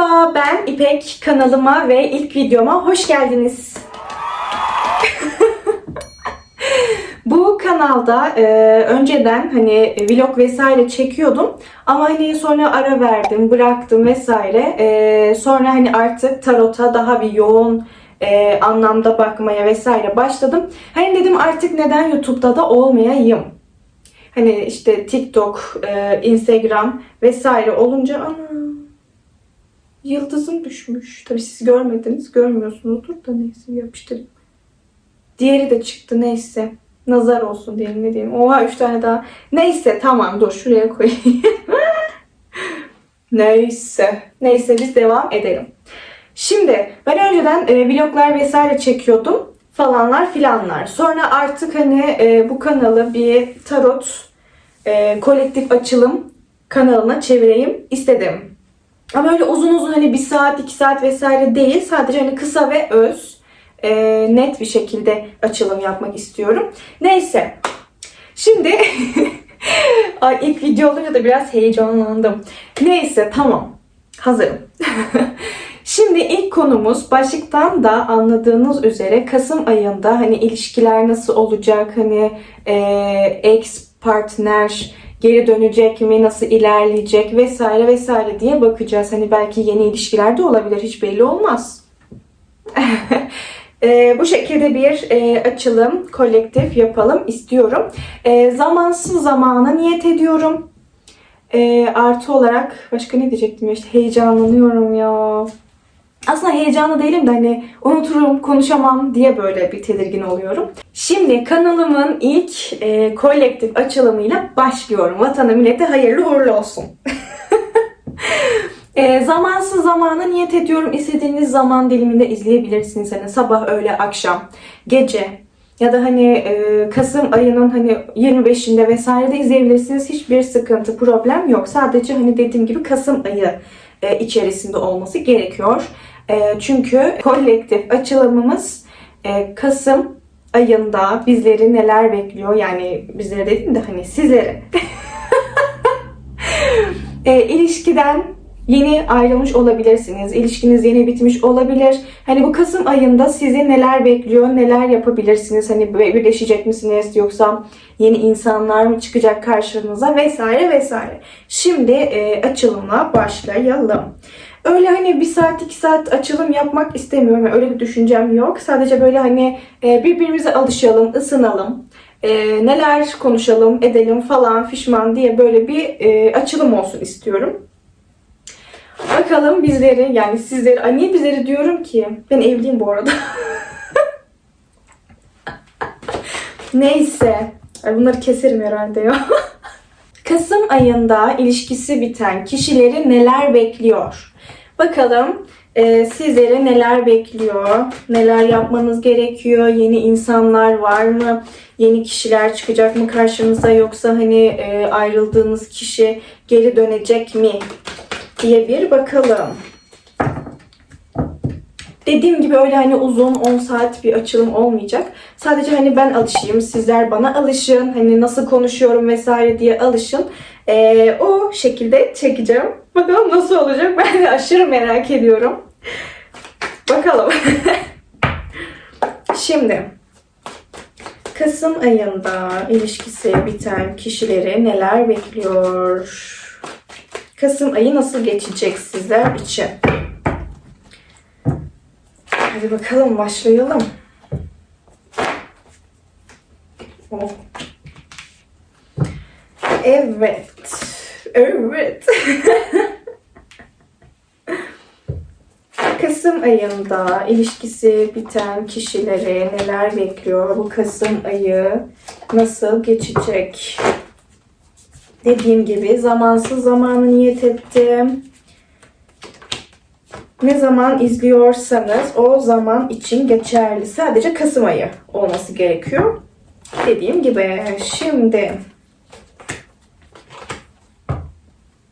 Merhaba, ben İpek. Kanalıma ve ilk videoma hoş geldiniz. Bu kanalda e, önceden hani vlog vesaire çekiyordum ama hani sonra ara verdim, bıraktım vesaire. E, sonra hani artık tarota daha bir yoğun e, anlamda bakmaya vesaire başladım. Hani dedim artık neden YouTube'da da olmayayım? Hani işte TikTok, e, Instagram vesaire olunca ana Yıldızım düşmüş. Tabii siz görmediniz. Görmüyorsunuzdur da neyse yapıştırayım. Diğeri de çıktı neyse. Nazar olsun diyelim ne diyeyim. Oha üç tane daha. Neyse tamam dur şuraya koyayım. neyse. Neyse biz devam edelim. Şimdi ben önceden e, vloglar vesaire çekiyordum. Falanlar filanlar. Sonra artık hani e, bu kanalı bir tarot e, kolektif açılım kanalına çevireyim istedim. Ama öyle uzun uzun hani bir saat, iki saat vesaire değil. Sadece hani kısa ve öz, e, net bir şekilde açılım yapmak istiyorum. Neyse. Şimdi Ay, ilk video olunca da biraz heyecanlandım. Neyse tamam. Hazırım. Şimdi ilk konumuz başlıktan da anladığınız üzere Kasım ayında hani ilişkiler nasıl olacak, hani e, ex partner geri dönecek mi, nasıl ilerleyecek vesaire vesaire diye bakacağız. Hani belki yeni ilişkiler de olabilir, hiç belli olmaz. E, bu şekilde bir e, açılım, kolektif yapalım istiyorum. E, zamansız zamana niyet ediyorum. E, artı olarak başka ne diyecektim ya işte heyecanlanıyorum ya. Aslında heyecanlı değilim de hani unuturum, konuşamam diye böyle bir tedirgin oluyorum. Şimdi kanalımın ilk e, kolektif açılımıyla başlıyorum. Vatana millete hayırlı uğurlu olsun. e, zamansız zamana niyet ediyorum. İstediğiniz zaman diliminde izleyebilirsiniz. Hani sabah, öğle, akşam, gece ya da hani e, Kasım ayının hani 25'inde vesaire de izleyebilirsiniz. Hiçbir sıkıntı, problem yok. Sadece hani dediğim gibi Kasım ayı e, içerisinde olması gerekiyor. E, çünkü kolektif açılımımız e, Kasım ayında bizleri neler bekliyor? Yani bizlere dedim de hani sizlere. e, ilişkiden yeni ayrılmış olabilirsiniz. İlişkiniz yeni bitmiş olabilir. Hani bu Kasım ayında sizi neler bekliyor, neler yapabilirsiniz? Hani birleşecek misiniz yoksa yeni insanlar mı çıkacak karşınıza vesaire vesaire. Şimdi e, açılımla başlayalım. Öyle hani bir saat iki saat açılım yapmak istemiyorum. Yani öyle bir düşüncem yok. Sadece böyle hani e, birbirimize alışalım, ısınalım. E, neler konuşalım, edelim falan fişman diye böyle bir e, açılım olsun istiyorum. Bakalım bizleri yani sizleri, niye bizleri diyorum ki? Ben evliyim bu arada. Neyse. Bunları keserim herhalde ya. Kasım ayında ilişkisi biten kişileri neler bekliyor? Bakalım e, sizlere neler bekliyor? Neler yapmanız gerekiyor? Yeni insanlar var mı? Yeni kişiler çıkacak mı karşınıza? Yoksa hani e, ayrıldığınız kişi geri dönecek mi? diye bir bakalım. Dediğim gibi öyle hani uzun 10 saat bir açılım olmayacak. Sadece hani ben alışayım, sizler bana alışın. Hani nasıl konuşuyorum vesaire diye alışın. Ee, o şekilde çekeceğim. Bakalım nasıl olacak ben de aşırı merak ediyorum. Bakalım. Şimdi Kasım ayında ilişkisi biten kişileri neler bekliyor? Kasım ayı nasıl geçecek sizler için? Hadi bakalım başlayalım. Oh. Evet. Evet. Kasım ayında ilişkisi biten kişileri neler bekliyor? Bu Kasım ayı nasıl geçecek? Dediğim gibi zamansız zamanı niyet ettim. Ne zaman izliyorsanız o zaman için geçerli. Sadece Kasım ayı olması gerekiyor. Dediğim gibi şimdi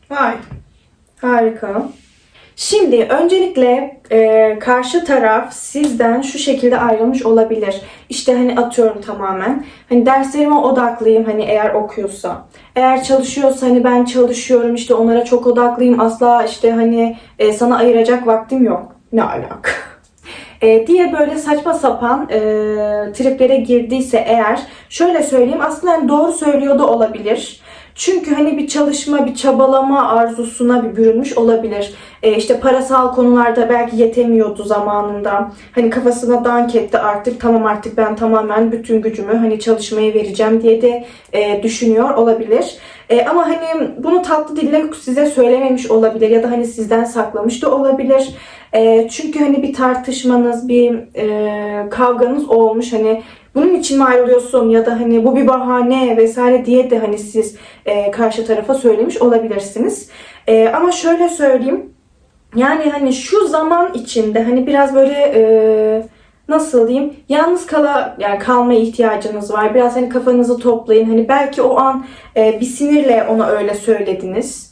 Vay. Harika. Şimdi öncelikle e, karşı taraf sizden şu şekilde ayrılmış olabilir. İşte hani atıyorum tamamen. Hani derslerime odaklıyım hani eğer okuyorsa. Eğer çalışıyorsa hani ben çalışıyorum işte onlara çok odaklıyım. Asla işte hani e, sana ayıracak vaktim yok. Ne alaka? E, diye böyle saçma sapan e, triplere girdiyse eğer şöyle söyleyeyim aslında hani doğru söylüyor da olabilir. Çünkü hani bir çalışma, bir çabalama arzusuna bir bürünmüş olabilir. E, işte parasal konularda belki yetemiyordu zamanında. Hani kafasına dank etti artık tamam artık ben tamamen bütün gücümü hani çalışmaya vereceğim diye de e, düşünüyor olabilir. E, ama hani bunu tatlı dille size söylememiş olabilir ya da hani sizden saklamış da olabilir. E, çünkü hani bir tartışmanız, bir e, kavganız olmuş hani bunun için mi ayrılıyorsun ya da hani bu bir bahane vesaire diye de hani siz e, karşı tarafa söylemiş olabilirsiniz. E, ama şöyle söyleyeyim. Yani hani şu zaman içinde hani biraz böyle e, nasıl diyeyim yalnız kala yani kalmaya ihtiyacınız var. Biraz hani kafanızı toplayın. Hani belki o an e, bir sinirle ona öyle söylediniz.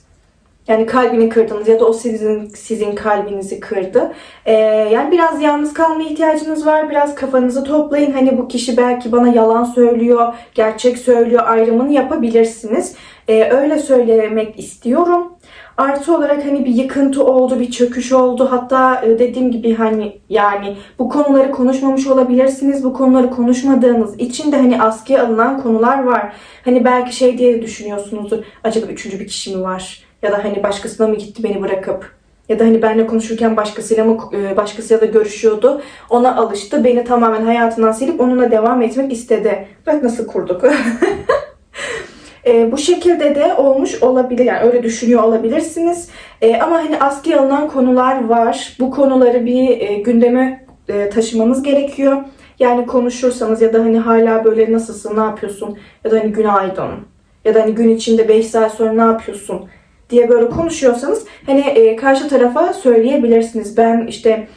Yani kalbini kırdınız ya da o sizin sizin kalbinizi kırdı. Ee, yani biraz yalnız kalmaya ihtiyacınız var. Biraz kafanızı toplayın. Hani bu kişi belki bana yalan söylüyor, gerçek söylüyor ayrımını yapabilirsiniz. Ee, öyle söylemek istiyorum. Artı olarak hani bir yıkıntı oldu, bir çöküş oldu. Hatta e, dediğim gibi hani yani bu konuları konuşmamış olabilirsiniz. Bu konuları konuşmadığınız için de hani askıya alınan konular var. Hani belki şey diye düşünüyorsunuzdur. Acaba üçüncü bir kişi mi var? Ya da hani başkasına mı gitti beni bırakıp? Ya da hani benimle konuşurken başkasıyla mı e, başkasıyla da görüşüyordu. Ona alıştı. Beni tamamen hayatından silip onunla devam etmek istedi. Bak nasıl kurduk. E, bu şekilde de olmuş olabilir. Yani öyle düşünüyor olabilirsiniz. E, ama hani askıya alınan konular var. Bu konuları bir e, gündeme e, taşımamız gerekiyor. Yani konuşursanız ya da hani hala böyle nasılsın, ne yapıyorsun ya da hani günaydın ya da hani gün içinde 5 saat sonra ne yapıyorsun diye böyle konuşuyorsanız hani e, karşı tarafa söyleyebilirsiniz. Ben işte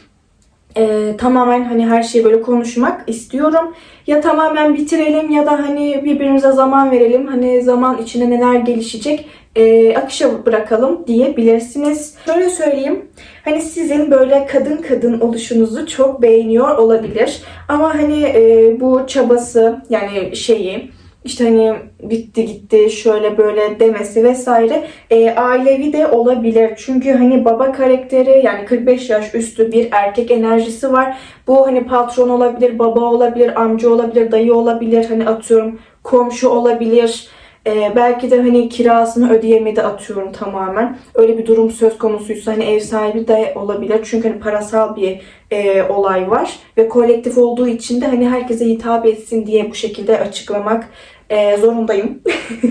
e, tamamen hani her şeyi böyle konuşmak istiyorum. Ya tamamen bitirelim ya da hani birbirimize zaman verelim. Hani zaman içinde neler gelişecek e, akışa bırakalım diyebilirsiniz. Şöyle söyleyeyim. Hani sizin böyle kadın kadın oluşunuzu çok beğeniyor olabilir. Ama hani e, bu çabası yani şeyi işte hani bitti gitti şöyle böyle demesi vesaire e, ailevi de olabilir. Çünkü hani baba karakteri yani 45 yaş üstü bir erkek enerjisi var. Bu hani patron olabilir, baba olabilir, amca olabilir, dayı olabilir. Hani atıyorum komşu olabilir. E, belki de hani kirasını ödeyemedi atıyorum tamamen. Öyle bir durum söz konusuysa hani ev sahibi de olabilir. Çünkü hani parasal bir e, olay var. Ve kolektif olduğu için de hani herkese hitap etsin diye bu şekilde açıklamak e, zorundayım.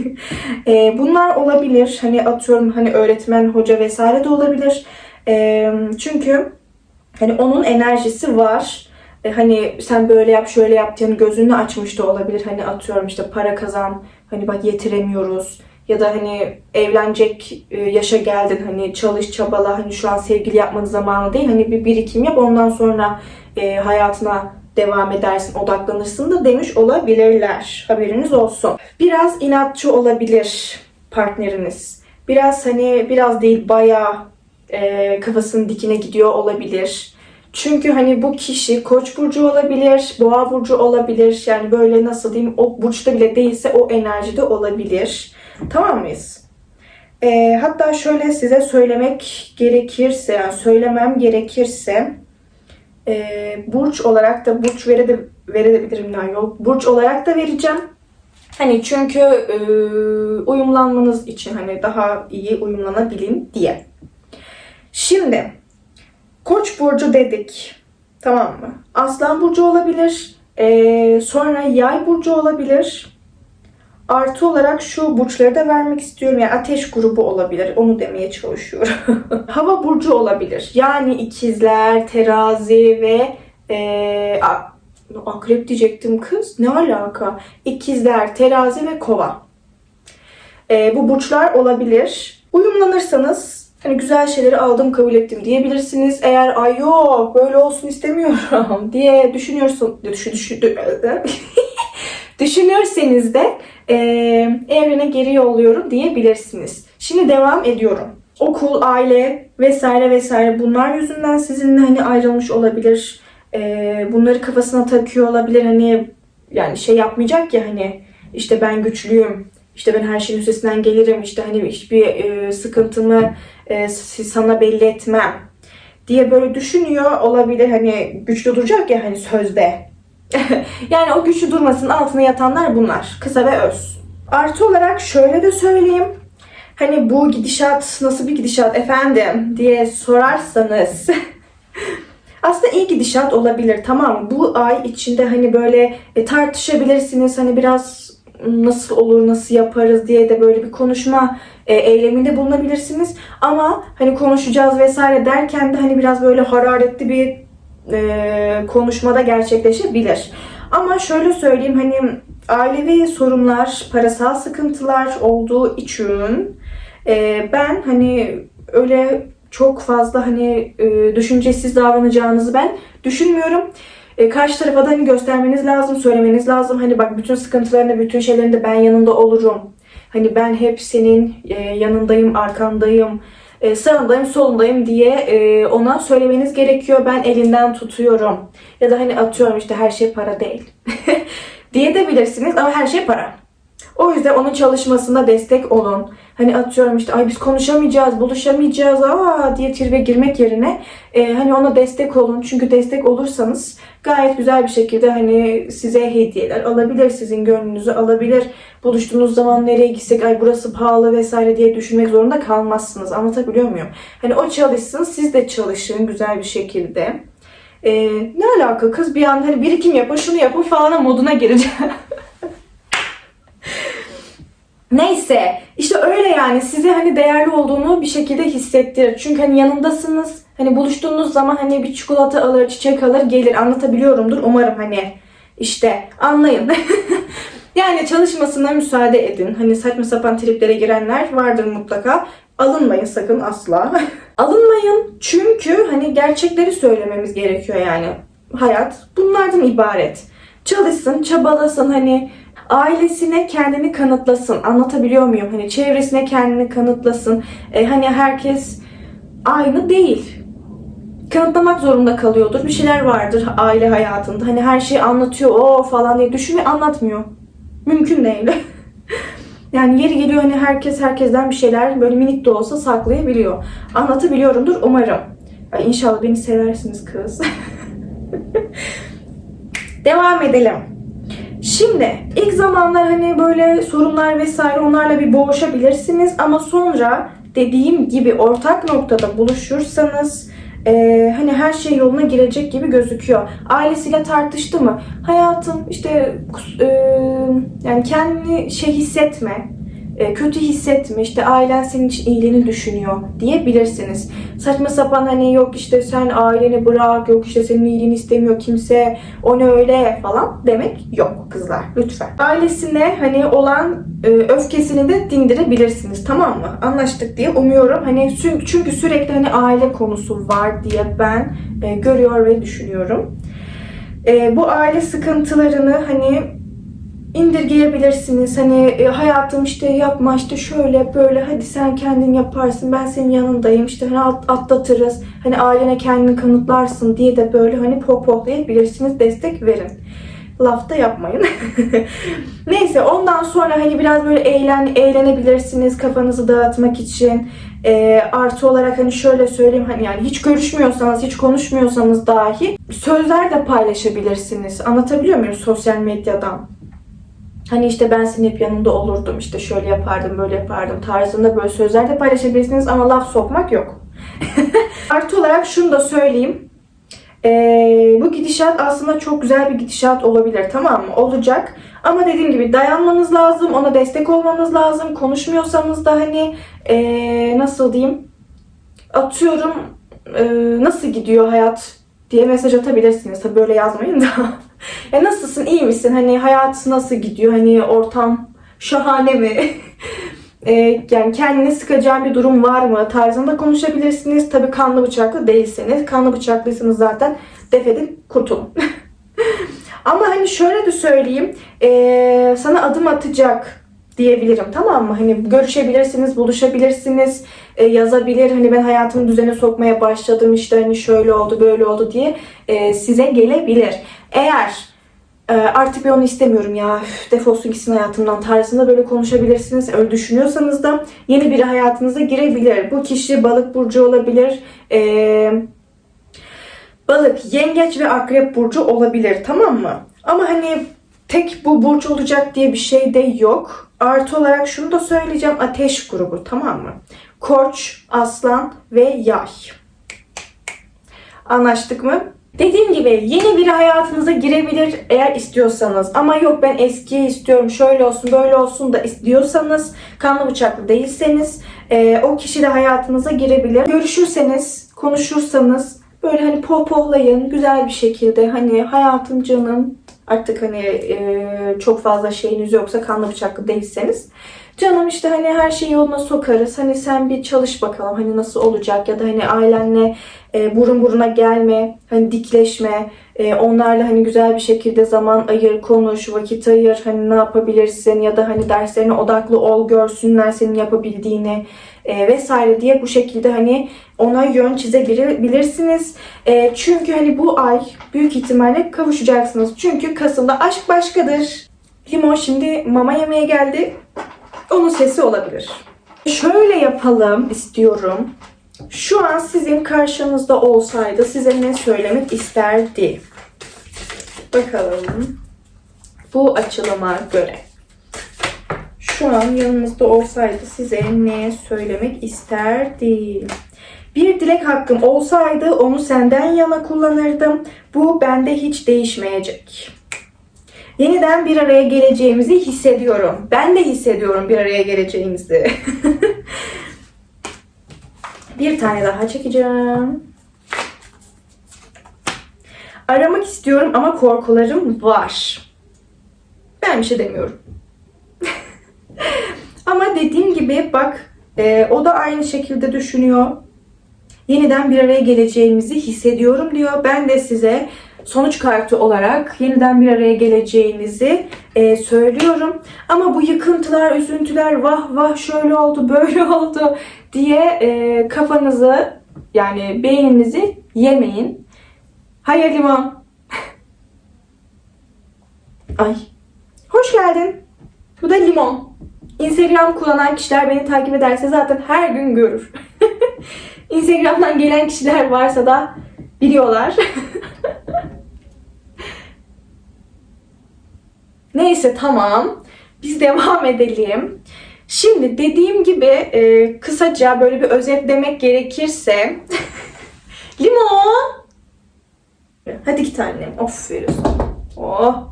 e, bunlar olabilir. Hani atıyorum hani öğretmen, hoca vesaire de olabilir. E, çünkü hani onun enerjisi var. E, hani sen böyle yap şöyle yap diye hani gözünü açmış da olabilir. Hani atıyorum işte para kazan. Hani bak yetiremiyoruz. Ya da hani evlenecek e, yaşa geldin hani çalış çabala hani şu an sevgili yapmanın zamanı değil hani bir birikim yap ondan sonra e, hayatına devam edersin, odaklanırsın da demiş olabilirler. Haberiniz olsun. Biraz inatçı olabilir partneriniz. Biraz hani biraz değil bayağı e, kafasının dikine gidiyor olabilir. Çünkü hani bu kişi koç burcu olabilir, boğa burcu olabilir. Yani böyle nasıl diyeyim o burçta bile değilse o enerjide olabilir. Tamam mıyız? E, hatta şöyle size söylemek gerekirse, yani söylemem gerekirse e, burç olarak da burç vere de, verebilirim daha yok. Burç olarak da vereceğim. Hani çünkü e, uyumlanmanız için hani daha iyi uyumlanabilin diye. Şimdi Koç burcu dedik. Tamam mı? Aslan burcu olabilir. E, sonra Yay burcu olabilir. Artı olarak şu burçları da vermek istiyorum. Yani ateş grubu olabilir. Onu demeye çalışıyorum. Hava burcu olabilir. Yani ikizler, terazi ve ee, akrep diyecektim kız. Ne alaka? İkizler, terazi ve kova. E, bu burçlar olabilir. Uyumlanırsanız hani güzel şeyleri aldım kabul ettim diyebilirsiniz. Eğer ay yok böyle olsun istemiyorum diye düşünüyorsun. Düşün, düşün, düşünürseniz de e, evrene geri yolluyorum diyebilirsiniz. Şimdi devam ediyorum. okul, aile vesaire vesaire bunlar yüzünden sizinle hani ayrılmış olabilir. Ee, bunları kafasına takıyor olabilir. Hani yani şey yapmayacak ya hani işte ben güçlüyüm. işte ben her şeyin üstesinden gelirim. işte hani hiçbir e, sıkıntımı e, sana belli etmem diye böyle düşünüyor olabilir. Hani güçlü duracak ya hani sözde. yani o güçlü durmasının altına yatanlar bunlar. Kısa ve öz. Artı olarak şöyle de söyleyeyim. Hani bu gidişat nasıl bir gidişat efendim diye sorarsanız aslında iyi gidişat olabilir tamam? Bu ay içinde hani böyle e, tartışabilirsiniz hani biraz nasıl olur nasıl yaparız diye de böyle bir konuşma e, eyleminde bulunabilirsiniz. Ama hani konuşacağız vesaire derken de hani biraz böyle hararetli bir e, konuşmada gerçekleşebilir. Ama şöyle söyleyeyim hani ailevi sorunlar, parasal sıkıntılar olduğu için e, ben hani öyle çok fazla hani e, düşüncesiz davranacağınızı ben düşünmüyorum. E, karşı tarafa da hani göstermeniz lazım, söylemeniz lazım. Hani bak bütün sıkıntılarında, bütün şeylerinde ben yanında olurum. Hani ben hep senin e, yanındayım, arkandayım, e, sağındayım, solundayım diye e, ona söylemeniz gerekiyor. Ben elinden tutuyorum. Ya da hani atıyorum işte her şey para değil. diye de bilirsiniz ama her şey para. O yüzden onun çalışmasında destek olun. Hani atıyorum işte ay biz konuşamayacağız, buluşamayacağız aa diye tribe girmek yerine e, hani ona destek olun. Çünkü destek olursanız gayet güzel bir şekilde hani size hediyeler alabilir, sizin gönlünüzü alabilir. Buluştuğunuz zaman nereye gitsek ay burası pahalı vesaire diye düşünmek zorunda kalmazsınız. Anlatabiliyor muyum? Hani o çalışsın, siz de çalışın güzel bir şekilde. E, ne alaka kız bir an hani birikim yapın, şunu yapın falan moduna gireceğim. Neyse işte öyle yani size hani değerli olduğunu bir şekilde hissettirir. Çünkü hani yanındasınız. Hani buluştuğunuz zaman hani bir çikolata alır, çiçek alır, gelir. Anlatabiliyorumdur umarım hani. işte anlayın. yani çalışmasına müsaade edin. Hani saçma sapan triplere girenler vardır mutlaka. Alınmayın sakın asla. Alınmayın çünkü hani gerçekleri söylememiz gerekiyor yani. Hayat bunlardan ibaret. Çalışsın, çabalasın hani ailesine kendini kanıtlasın. Anlatabiliyor muyum? Hani çevresine kendini kanıtlasın. E, hani herkes aynı değil. Kanıtlamak zorunda kalıyordur. Bir şeyler vardır aile hayatında. Hani her şeyi anlatıyor o falan diye düşünüyor anlatmıyor. Mümkün değil. yani yeri geliyor hani herkes herkesten bir şeyler böyle minik de olsa saklayabiliyor. Anlatabiliyorumdur umarım. Ay inşallah beni seversiniz kız. Devam edelim. Şimdi ilk zamanlar hani böyle sorunlar vesaire onlarla bir boğuşabilirsiniz ama sonra dediğim gibi ortak noktada buluşursanız e, hani her şey yoluna girecek gibi gözüküyor. Ailesiyle tartıştı mı? Hayatım işte e, yani kendini şey hissetme kötü hissetme işte ailen senin için iyiliğini düşünüyor diyebilirsiniz. Saçma sapan hani yok işte sen aileni bırak yok işte senin iyiliğini istemiyor kimse o ne öyle falan demek yok kızlar lütfen. Ailesine hani olan e, öfkesini de dindirebilirsiniz tamam mı? Anlaştık diye umuyorum. Hani çünkü sürekli hani aile konusu var diye ben e, görüyor ve düşünüyorum. bu aile sıkıntılarını hani indirgeyebilirsiniz. Hani e, hayatım işte yapma işte şöyle böyle hadi sen kendin yaparsın ben senin yanındayım işte hani atlatırız. Hani ailene kendini kanıtlarsın diye de böyle hani pohpohlayabilirsiniz destek verin. Lafta yapmayın. Neyse ondan sonra hani biraz böyle eğlen, eğlenebilirsiniz kafanızı dağıtmak için. E, artı olarak hani şöyle söyleyeyim hani yani hiç görüşmüyorsanız, hiç konuşmuyorsanız dahi sözler de paylaşabilirsiniz. Anlatabiliyor muyum sosyal medyadan? Hani işte ben senin hep yanında olurdum, işte şöyle yapardım, böyle yapardım tarzında böyle sözler de paylaşabilirsiniz ama laf sokmak yok. Artı olarak şunu da söyleyeyim. Ee, bu gidişat aslında çok güzel bir gidişat olabilir tamam mı? Olacak. Ama dediğim gibi dayanmanız lazım, ona destek olmanız lazım. Konuşmuyorsanız da hani ee, nasıl diyeyim? Atıyorum ee, nasıl gidiyor hayat diye mesaj atabilirsiniz. Tabi böyle yazmayın da. ya nasılsın, iyi misin? Hani hayat nasıl gidiyor? Hani ortam şahane mi? e, yani kendini sıkacağın bir durum var mı? Tarzında konuşabilirsiniz. Tabi kanlı bıçaklı değilseniz. Kanlı bıçaklıysanız zaten defedin kurtulun. Ama hani şöyle de söyleyeyim. E, sana adım atacak diyebilirim tamam mı? Hani görüşebilirsiniz, buluşabilirsiniz, e, yazabilir. Hani ben hayatımı düzene sokmaya başladım işte hani şöyle oldu böyle oldu diye e, size gelebilir. Eğer e, artık ben onu istemiyorum ya üf, defolsun gitsin hayatımdan tarzında böyle konuşabilirsiniz. Öyle düşünüyorsanız da yeni biri hayatınıza girebilir. Bu kişi balık burcu olabilir. Eee balık, yengeç ve akrep burcu olabilir tamam mı? Ama hani tek bu burç olacak diye bir şey de yok. Artı olarak şunu da söyleyeceğim. Ateş grubu tamam mı? Koç, aslan ve yay. Anlaştık mı? Dediğim gibi yeni biri hayatınıza girebilir eğer istiyorsanız. Ama yok ben eskiyi istiyorum şöyle olsun böyle olsun da istiyorsanız kanlı bıçaklı değilseniz e, o kişi de hayatınıza girebilir. Görüşürseniz, konuşursanız böyle hani pohpohlayın güzel bir şekilde hani hayatım canım artık hani e, çok fazla şeyiniz yoksa kanlı bıçaklı değilseniz. Canım işte hani her şeyi yoluna sokarız. Hani sen bir çalış bakalım. Hani nasıl olacak? Ya da hani ailenle e, burun buruna gelme hani dikleşme e, onlarla hani güzel bir şekilde zaman ayır konuş vakit ayır. Hani ne yapabilirsin? Ya da hani derslerine odaklı ol görsünler senin yapabildiğini e, vesaire diye bu şekilde hani ona yön çizebilirsiniz. E, çünkü hani bu ay büyük ihtimalle kavuşacaksınız. Çünkü Kasım'da aşk başkadır. Limon şimdi mama yemeye geldi. Onun sesi olabilir. Şöyle yapalım istiyorum. Şu an sizin karşınızda olsaydı size ne söylemek isterdi? Bakalım. Bu açılıma göre. Şu an yanınızda olsaydı size ne söylemek isterdi? Bir dilek hakkım olsaydı onu senden yana kullanırdım. Bu bende hiç değişmeyecek. Yeniden bir araya geleceğimizi hissediyorum. Ben de hissediyorum bir araya geleceğimizi. bir tane daha çekeceğim. Aramak istiyorum ama korkularım var. Ben bir şey demiyorum. Ama dediğim gibi bak e, o da aynı şekilde düşünüyor. Yeniden bir araya geleceğimizi hissediyorum diyor. Ben de size sonuç kartı olarak yeniden bir araya geleceğinizi e, söylüyorum. Ama bu yıkıntılar, üzüntüler, vah vah şöyle oldu, böyle oldu diye e, kafanızı yani beyninizi yemeyin. Hayır limon. Ay. Hoş geldin. Bu da limon. Instagram kullanan kişiler beni takip ederse zaten her gün görür. Instagram'dan gelen kişiler varsa da biliyorlar. Neyse tamam. Biz devam edelim. Şimdi dediğim gibi e, kısaca böyle bir özetlemek gerekirse limon hadi git annem of veriyorsun oh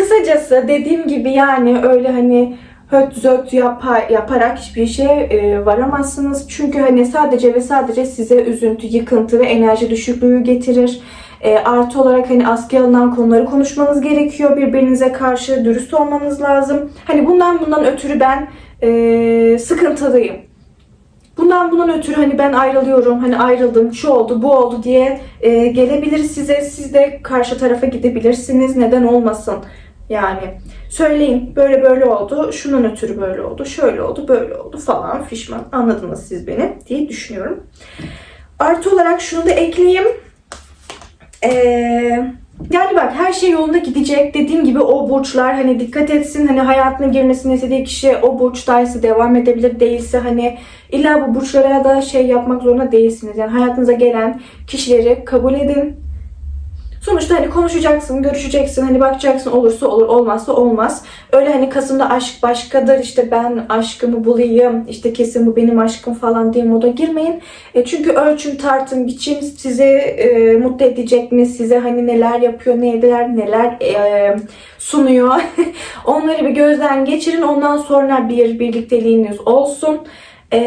kısacası dediğim gibi yani öyle hani höt zöt yapa, yaparak hiçbir şeye e, varamazsınız. Çünkü hani sadece ve sadece size üzüntü, yıkıntı ve enerji düşüklüğü getirir. E, artı olarak hani askıya alınan konuları konuşmanız gerekiyor. Birbirinize karşı dürüst olmanız lazım. Hani bundan bundan ötürü ben e, sıkıntılıyım. Bundan bundan ötürü hani ben ayrılıyorum, hani ayrıldım, şu oldu, bu oldu diye e, gelebilir size. Siz de karşı tarafa gidebilirsiniz. Neden olmasın? Yani söyleyin böyle böyle oldu, şunun ötürü böyle oldu, şöyle oldu, böyle oldu falan fişman. Anladınız siz beni diye düşünüyorum. Artı olarak şunu da ekleyeyim. Ee, yani bak her şey yolunda gidecek. Dediğim gibi o burçlar hani dikkat etsin. Hani hayatına girmesini istediği kişi o burçtaysa devam edebilir. Değilse hani illa bu burçlara da şey yapmak zorunda değilsiniz. Yani hayatınıza gelen kişileri kabul edin. Sonuçta hani konuşacaksın, görüşeceksin, hani bakacaksın olursa olur, olmazsa olmaz. Öyle hani Kasım'da aşk başkadır, işte ben aşkımı bulayım, işte kesin bu benim aşkım falan diye moda girmeyin. E çünkü ölçüm, tartım, biçim size e, mutlu edecek mi, size hani neler yapıyor, neler neler e, sunuyor. Onları bir gözden geçirin, ondan sonra bir birlikteliğiniz olsun. E,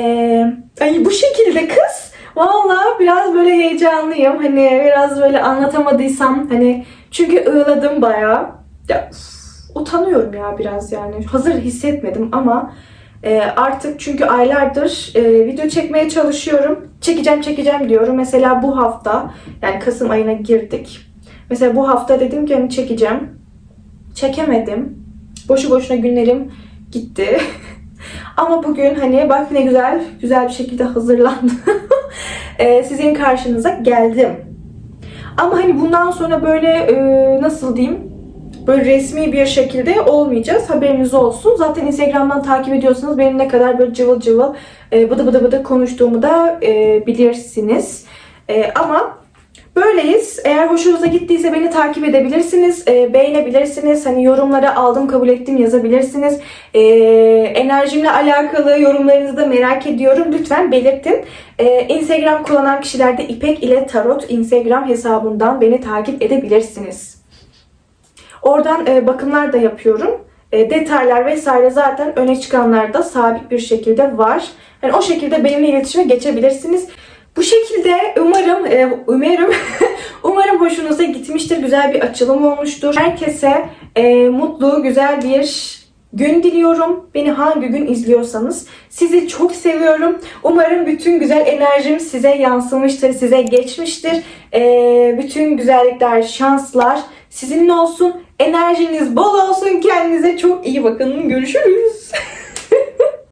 ay bu şekilde kız. Valla biraz böyle heyecanlıyım. Hani biraz böyle anlatamadıysam hani çünkü ığladım bayağı. Ya, utanıyorum ya biraz yani. Hazır hissetmedim ama e, artık çünkü aylardır e, video çekmeye çalışıyorum. Çekeceğim çekeceğim diyorum. Mesela bu hafta yani Kasım ayına girdik. Mesela bu hafta dedim ki hani çekeceğim. Çekemedim. boşu boşuna günlerim gitti. Ama bugün hani bak ne güzel, güzel bir şekilde hazırlandım. Ee, sizin karşınıza geldim. Ama hani bundan sonra böyle e, nasıl diyeyim? Böyle resmi bir şekilde olmayacağız. Haberiniz olsun. Zaten Instagram'dan takip ediyorsanız benim ne kadar böyle cıvıl cıvıl e, bıdı bıdı bıdı konuştuğumu da e, bilirsiniz. E, ama böyleyiz. Eğer hoşunuza gittiyse beni takip edebilirsiniz. E, beğenebilirsiniz. Hani yorumlara aldım kabul ettim yazabilirsiniz. E, enerjimle alakalı yorumlarınızı da merak ediyorum. Lütfen belirtin. E, Instagram kullanan kişiler de İpek ile Tarot Instagram hesabından beni takip edebilirsiniz. Oradan e, bakımlar da yapıyorum. E, detaylar vesaire zaten öne çıkanlarda sabit bir şekilde var. Yani o şekilde benimle iletişime geçebilirsiniz. Bu şekilde umarım e, umarım umarım hoşunuza gitmiştir. Güzel bir açılım olmuştur. Herkese e, mutlu, güzel bir gün diliyorum. Beni hangi gün izliyorsanız. Sizi çok seviyorum. Umarım bütün güzel enerjim size yansımıştır, size geçmiştir. E, bütün güzellikler, şanslar sizinle olsun. Enerjiniz bol olsun. Kendinize çok iyi bakın. Görüşürüz.